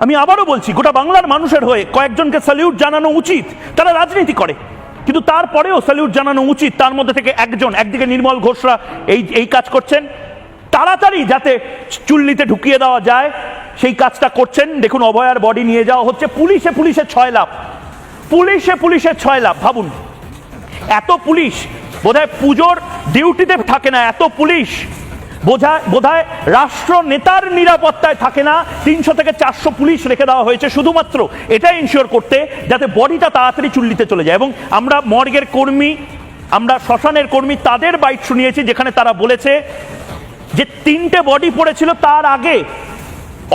আমি আবারও বলছি, গোটা বাংলার মানুষের হয়ে কয়েকজনকে স্যালিউট জানানো উচিত, তারা রাজনীতি করে। কিন্তু তারপরেও স্যালিউট জানানো উচিত, তার মধ্যে থেকে একজন, একদিকে নির্মল ঘোষরা এই এই কাজ করছেন। তাড়াতাড়ি যাতে চুল্লিতে ঢুকিয়ে দেওয়া যায়, সেই কাজটা করছেন। দেখুন, অভয়ার বডি নিয়ে যাওয়া হচ্ছে, পুলিশে পুলিশে ছয় লাভ। পুলিশে পুলিশের ছয় লাভ, ভাবুন। এত পুলিশ, বোধহয় পুজোর ডিউটিতে থাকে না, এত পুলিশ। বোঝায় বোধহয় রাষ্ট্র নেতার নিরাপত্তায় থাকে না। তিনশো থেকে চারশো পুলিশ রেখে দেওয়া হয়েছে শুধুমাত্র এটা ইনশিওর করতে যাতে বডিটা তাড়াতাড়ি চুল্লিতে চলে যায়। এবং আমরা মর্গের কর্মী, আমরা শ্মশানের কর্মী তাদের বাইট শুনিয়েছি, যেখানে তারা বলেছে যে তিনটে বডি পড়েছিল তার আগে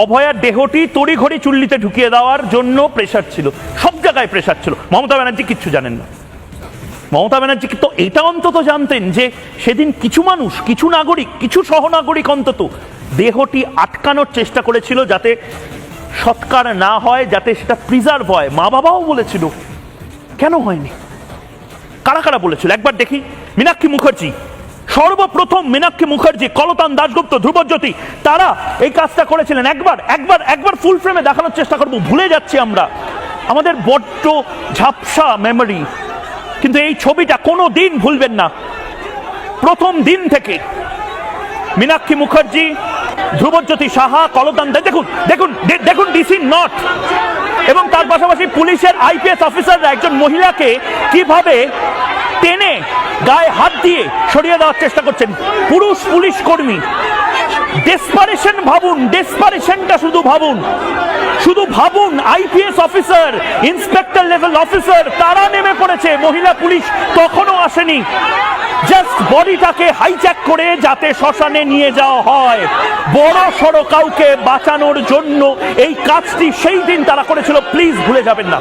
অভয়ার দেহটি তড়িঘড়ি চুল্লিতে ঢুকিয়ে দেওয়ার জন্য প্রেশার ছিল। সব জায়গায় প্রেশার ছিল। মমতা ব্যানার্জি কিচ্ছু জানেন না। মমতা ব্যানার্জি তো এটা অন্তত জানতেন যে সেদিন কিছু মানুষ, কিছু নাগরিক, কিছু সহনাগরিক অন্তত দেহটি আটকানোর চেষ্টা করেছিল যাতে সৎকার না হয়, যাতে সেটা প্রিজার্ভ হয়। মা বাবাও বলেছিল, কেন হয়নি? কারা কারা বলেছিল? একবার দেখি। মীনাক্ষী মুখার্জি, সর্বপ্রথম মীনাক্ষী মুখার্জি, কলতান দাশগুপ্ত, ধ্রুবজ্যোতি, তারা এই কাজটা করেছিলেন। একবার একবার একবার ফুল ফ্রেমে দেখানোর চেষ্টা করব। ভুলে যাচ্ছি আমরা। আমাদের বড্ড ঝাপসা মেমরি কিন্তু এই ছবিটা কোনো দিন ভুলবেন না। প্রথম দিন থেকে। মীনাক্ষী মুখার্জি, ধ্রুবজ্যোতি সাহা, কলতান দেখুন দেখুন দেখুন ডিসি নট এবং তার পাশাপাশি পুলিশের আইপিএস অফিসাররা একজন মহিলাকে কীভাবে টেনে গায়ে হাত দিয়ে সরিয়ে দেওয়ার চেষ্টা করছেন। পুরুষ পুলিশ কর্মী। ডেসপারেশন ভাবুন ডেসপারেশনটা শুধু ভাবুন। শুধু ভাবুন IPS officer inspector level officer তারা নেমে পড়েছে। মহিলা পুলিশ তখনও আসেনি। জাস্ট বডিটাকে হাইজ্যাক করে যাতে শ্মশানে নিয়ে যাওয়া হয়। বড় সড় কাউকে বাঁচানোর জন্য এই কাজটি সেই দিন তারা করেছিল। প্লিজ ভুলে যাবেন না।